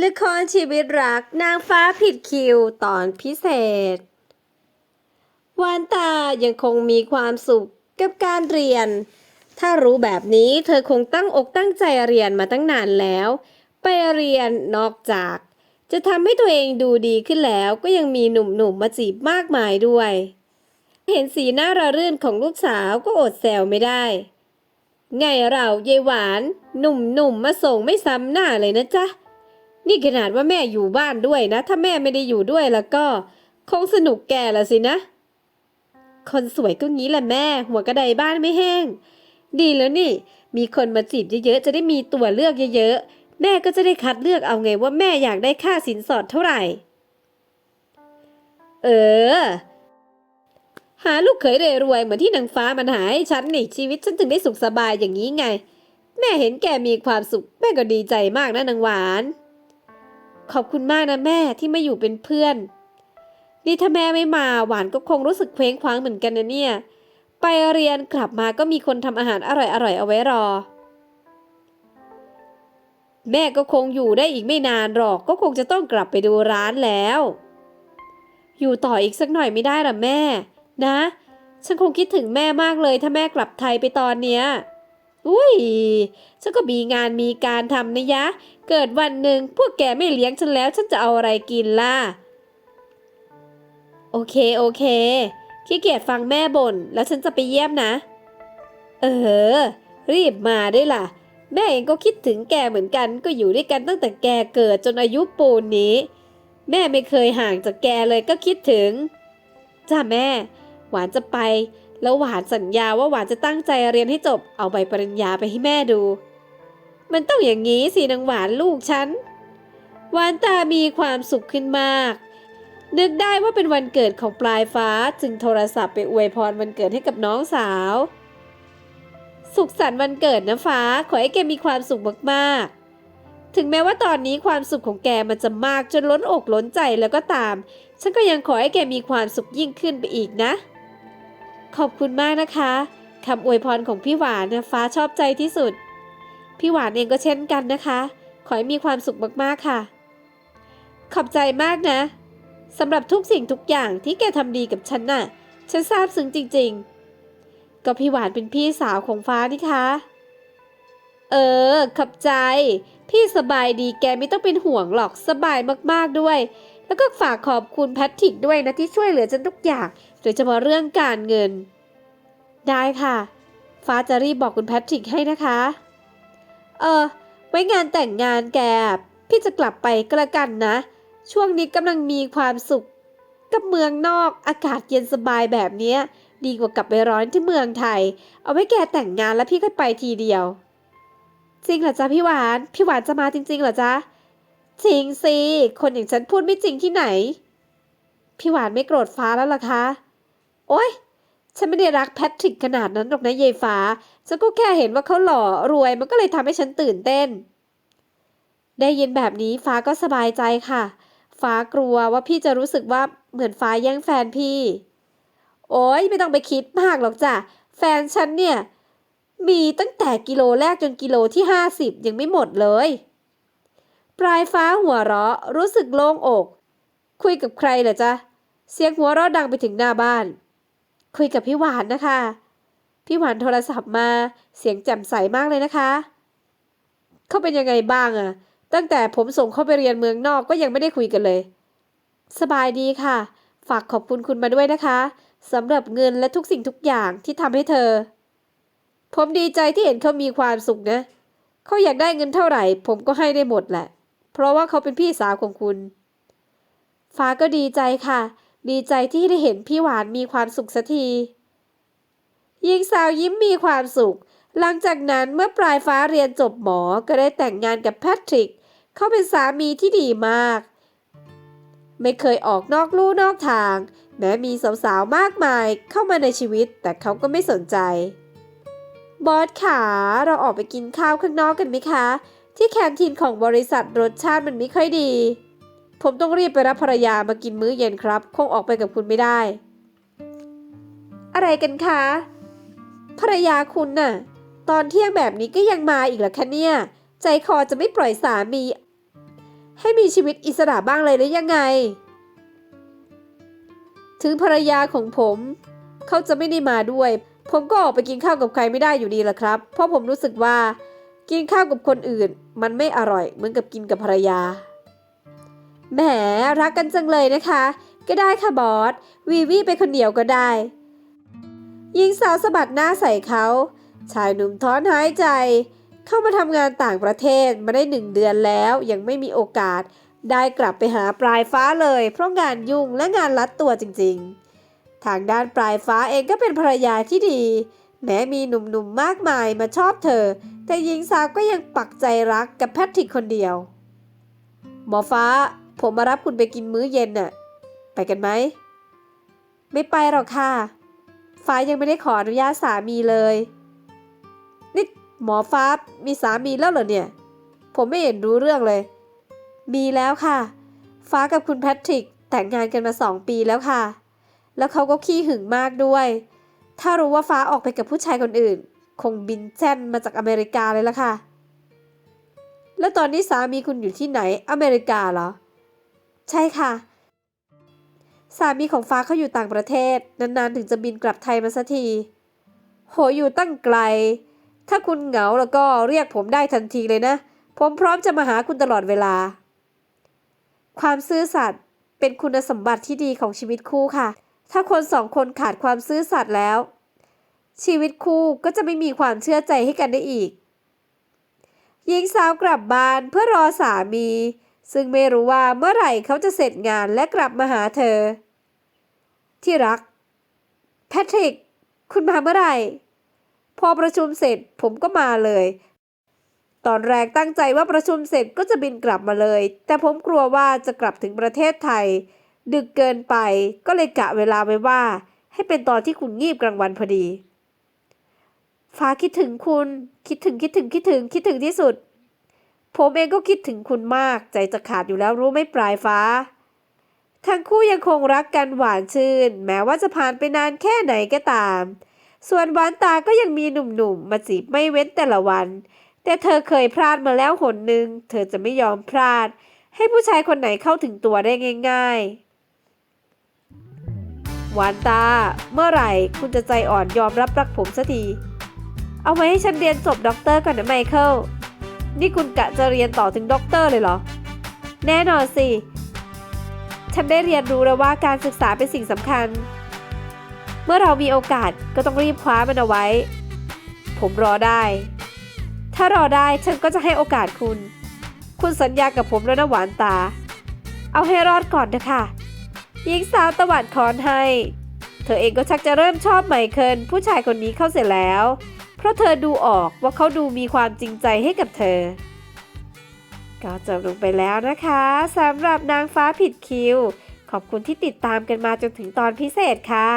ละครชีวิตรักนางฟ้าผิดคิวตอนพิเศษ วานตายังคงมีความสุขกับการเรียน ถ้ารู้แบบนี้เธอคงตั้งอกตั้งใจเรียนมาตั้งนานแล้ว ไปเรียนนอกจาก จะทำให้ตัวเองดูดีขึ้นแล้วก็ยังมีหนุ่มๆมาจีบมากมายด้วย เห็นสีหน้าระรื่นของลูกสาวก็อดแซวไม่ได้ ไงเราเยหวาน หนุ่มๆมาส่งไม่ซ้ำหน้าเลยนะจ๊ะ นี่ขนาดว่าแม่อยู่บ้านด้วยนะ ถ้าแม่ไม่ได้อยู่ด้วยแล้วก็ คงสนุกแก่ละสินะ คนสวยก็งี้แหละแม่ หัวกระไดบ้านไม่แห้ง ดีแล้วนี่ มีคนมาจีบเยอะๆ จะได้มีตัวเลือกเยอะๆ แม่ก็จะได้คัดเลือกเอาไงว่าแม่อยากได้ค่าสินสอดเท่าไหร่ เออ หาลูกเขยรวยๆเหมือนที่นางฟ้ามันหาให้ฉันนี่ชีวิตฉันถึงได้สุขสบายอย่างนี้ไง แม่เห็นแกมีความสุข แม่ก็ดีใจมากนะนางหวาน ขอบคุณมากนะแม่ที่ไมาอยู่เป็นเพื่อน นี่ถ้าแม่ไม่มาหวานก็คงรู้สึกเคว้งคว้างเหมือนกันนะเนี่ย ไปเรียนกลับมาก็มีคนทำอาหารอร่อยๆเอาไว้รอ แม่ก็คงอยู่ได้อีกไม่นานหรอก ก็คงจะต้องกลับไปดูร้านแล้ว อยู่ต่ออีกสักหน่อยไม่ได้หรอแม่ นะ ฉันคงคิดถึงแม่มากเลยถ้าแม่กลับไทยไปตอนเนี้ย อุ้ยฉันก็มีงานมีการทำนะยะ เกิดวันหนึ่งพวกแกไม่เลี้ยงฉันแล้วฉันจะเอาอะไรกินล่ะ โอเคโอเค ขี้เกียจฟังแม่บ่นแล้วฉันจะไปเยี่ยมนะ เออ รีบมาด้ล่ะ แม่เองก็คิดถึงแกเหมือนกัน ก็อยู่ด้วยกันตั้งแต่แกเกิดจนอายุปูนนี้ แม่ไม่เคยห่างจากแกเลยก็คิดถึง จ้าแม่ หวานจะไป แล้วหวานสัญญาว่าหวานจะตั้งใจเรียนให้จบ เอาใบปริญญาไปให้แม่ดู มันต้องอย่างนี้สินางหวานลูกฉัน หวานตามีความสุขขึ้นมาก นึกได้ว่าเป็นวันเกิดของปลายฟ้าจึงโทรศัพท์ไปอวยพรวันเกิดให้กับน้องสาว สุขสันต์วันเกิดนะฟ้า ขอให้แกมีความสุขมากๆถึงแม้ว่าตอนนี้ความสุขของแกมันจะมากจนล้นอกล้นใจแล้วก็ตาม ฉันก็ยังขอให้แกมีความสุขยิ่งขึ้นไปอีกนะ ขอบคุณมากนะคะคำอวยพรของพี่หวานนะฟ้าชอบใจที่สุด พี่หวานเองก็เช่นกันนะคะ ขอให้มีความสุขมากๆค่ะ ขอบใจมากนะสำหรับทุกสิ่งทุกอย่างที่แกทำดีกับฉันน่ะ ฉันซาบซึ้งจริง ๆ ก็พี่หวานเป็นพี่สาวของฟ้านี่คะ เออ ขอบใจ พี่สบายดีแกไม่ต้องเป็นห่วงหรอกสบายมากๆด้วย แล้วก็ฝากขอบคุณแพทริกด้วยนะที่ช่วยเหลือฉันทุกอย่าง โดยเฉพาะเรื่องการเงิน ได้ค่ะ ฟ้าจะรีบบอกคุณแพทริกให้นะคะ เออ ไว้งานแต่งงานแก พี่จะกลับไปก็แล้วกันนะ ช่วงนี้กำลังมีความสุข กับเมืองนอกอากาศเย็นสบายแบบนี้ดีกว่ากลับไปร้อนที่เมืองไทย เอาไว้แกแต่งงานแล้วพี่ค่อยไปทีเดียว จริงเหรอจ๊ะพี่หวาน พี่หวานจะมาจริงๆเหรอจ๊ะ จริงสิ คนอย่างฉันพูดไม่จริงที่ไหน พี่หวานไม่โกรธฟ้าแล้วล่ะคะ โอ๊ย ฉันไม่ได้รักแพทริกขนาดนั้นหรอกนะเยายฟ้า ฉันก็แค่เห็นว่าเขาหล่อรวยมันก็เลยทำให้ฉันตื่นเต้น ได้ยินแบบนี้ฟ้าก็สบายใจค่ะ ฟ้ากลัวว่าพี่จะรู้สึกว่าเหมือนฟ้าแย่งแฟนพี่ โอ๊ยไม่ต้องไปคิดมากหรอกจ้ะ แฟนฉันเนี่ย มีตั้งแต่กิโลแรกจนกิโลที่ห้าสิบยังไม่หมดเลย ปลายฟ้าหัวเราะรู้สึกโล่งอก คุยกับใครเหรอจ๊ะเสียงหัวเราะดังไปถึงหน้าบ้าน คุยกับพี่หวานนะคะ พี่หวานโทรศัพท์มาเสียงแจ่มใสมากเลยนะคะ เขาเป็นยังไงบ้างอะตั้งแต่ผมส่งเขาไปเรียนเมืองนอกก็ยังไม่ได้คุยกันเลย สบายดีค่ะ ฝากขอบคุณคุณมาด้วยนะคะสำหรับเงินและทุกสิ่งทุกอย่างที่ทำให้เธอ ผมดีใจที่เห็นเขามีความสุขนะ เขาอยากได้เงินเท่าไหร่ ผมก็ให้ได้หมดแหละ เพราะว่าเขาเป็นพี่สาวของคุณ ฟ้าก็ดีใจค่ะ ดีใจที่ได้เห็นพี่หวานมีความสุขสักทีหญิงสาวยิ้มมีความสุข หลังจากนั้นเมื่อปลายฟ้าเรียนจบหมอก็ได้แต่งงานกับแพทริก เขาเป็นสามีที่ดีมาก ไม่เคยออกนอกลู่นอกทาง แม้มีสาวๆมากมายเข้ามาในชีวิต แต่เขาก็ไม่สนใจ บอสขาเราออกไปกินข้าวข้างนอกกันไหมคะ ที่แคนทีนของบริษัทรสชาติมันไม่ค่อยดี ผมต้องรีบไปรับภรรยามากินมื้อเย็นครับ คงออกไปกับคุณไม่ได้ อะไรกันคะ ภรรยาคุณน่ะ ตอนเที่ยงแบบนี้ก็ยังมาอีกเหรอคะเนี่ย ใจคอจะไม่ปล่อยสามี ให้มีชีวิตอิสระบ้างเลยหรือยังไง ถึงภรรยาของผม เขาจะไม่ได้มาด้วย ผมก็ออกไปกินข้าวกับใครไม่ได้อยู่ดีละครับ เพราะผมรู้สึกว่า กินข้าวกับคนอื่น มันไม่อร่อยเหมือนกับกินกับภรรยา แหมรักกันจังเลยนะคะ ก็ได้ค่ะบอส วีวีไปคนเดียวก็ได้หญิงสาวสะบัดหน้าใส่เขา ชายหนุ่มถอนหายใจ เข้ามาทำงานต่างประเทศมาได้หนึ่งเดือนแล้วยังไม่มีโอกาส ได้กลับไปหาปลายฟ้าเลย เพราะงานยุ่งและงานลัดตัวจริงๆ ทางด้านปลายฟ้าเองก็เป็นภรรยาที่ดี แม้มีหนุ่มๆมากมายมาชอบเธอ แต่หญิงสาวก็ยังปักใจรักกับแพทริกคนเดียว หมอฟ้า ผมมารับคุณไปกินมื้อเย็นน่ะ ไปกันไหม ไม่ไปหรอกค่ะ ฟ้ายังไม่ได้ขออนุญาตสามีเลย นี่หมอฟ้ามีสามีแล้วเหรอเนี่ย ผมไม่เห็นรู้เรื่องเลย มีแล้วค่ะ ฟ้ากับคุณแพทริกแต่งงานกันมาสองปีแล้วค่ะ แล้วเขาก็ขี้หึงมากด้วย ถ้ารู้ว่าฟ้าออกไปกับผู้ชายคนอื่น คงบินแจ้นมาจากอเมริกาเลยละค่ะ แล้วตอนนี้สามีคุณอยู่ที่ไหนอเมริกาเหรอ ใช่ค่ะ สามีของฟ้าเขาอยู่ต่างประเทศ นานๆ ถึงจะบินกลับไทยมาสักที โหอยู่ตั้งไกล ถ้าคุณเหงาแล้วก็เรียกผมได้ทันทีเลยนะ ผมพร้อมจะมาหาคุณตลอดเวลา ความซื่อสัตย์เป็นคุณสมบัติที่ดีของชีวิตคู่ค่ะ ถ้าคนสองคนขาดความซื่อสัตย์แล้ว ชีวิตคู่ก็จะไม่มีความเชื่อใจให้กันได้อีกหญิงสาวกลับบ้านเพื่อรอสามี ซึ่งไม่รู้ว่าเมื่อไหร่เขาจะเสร็จงานและกลับมาหาเธอ ที่รัก แพทริก คุณมาเมื่อไหร่ พอประชุมเสร็จผมก็มาเลย ตอนแรกตั้งใจว่าประชุมเสร็จก็จะบินกลับมาเลย แต่ผมกลัวว่าจะกลับถึงประเทศไทย ดึกเกินไปก็เลยกะเวลาไว้ว่า ให้เป็นตอนที่คุณงีบกลางวันพอดีฟ้าคิดถึงคุณ คิดถึงคิดถึงคิดถึงคิดถึงที่สุด ผมเองก็คิดถึงคุณมากใจจะขาดอยู่แล้วรู้ไหมปลายฟ้า ทั้งคู่ยังคงรักกันหวานชื่น แม้ว่าจะผ่านไปนานแค่ไหนก็ตาม ส่วนหวานตาก็ยังมีหนุ่มๆ มาจีบไม่เว้นแต่ละวัน แต่เธอเคยพลาดมาแล้วหนหนึ่งเธอจะไม่ยอมพลาด ให้ผู้ชายคนไหนเข้าถึงตัวได้ง่ายๆ หวานตา เมื่อไหร่คุณจะใจอ่อนยอมรับรักผมสักที เอาไว้ให้ฉันเรียนจบด็อกเตอร์ก่อนนะไมเคิล นี่คุณกะจะเรียนต่อถึงด็อกเตอร์เลยเหรอ แน่นอนสิ ฉันได้เรียนรู้แล้วว่าการศึกษาเป็นสิ่งสำคัญ เมื่อเรามีโอกาสก็ต้องรีบคว้ามันเอาไว้ ผมรอได้ ถ้ารอได้ฉันก็จะให้โอกาสคุณ คุณสัญญากับผมแล้วนะหวานตา เอาให้รอดก่อนนะคะหญิงสาวตะวันคอนให้ เธอเองก็ชักจะเริ่มชอบไมเคิลผู้ชายคนนี้เข้าเสร็จแล้ว เพราะเธอดูออกว่าเขาดูมีความจริงใจให้กับเธอ ก็จบลงไปแล้วนะคะสำหรับนางฟ้าผิดคิว ขอบคุณที่ติดตามกันมาจนถึงตอนพิเศษค่ะ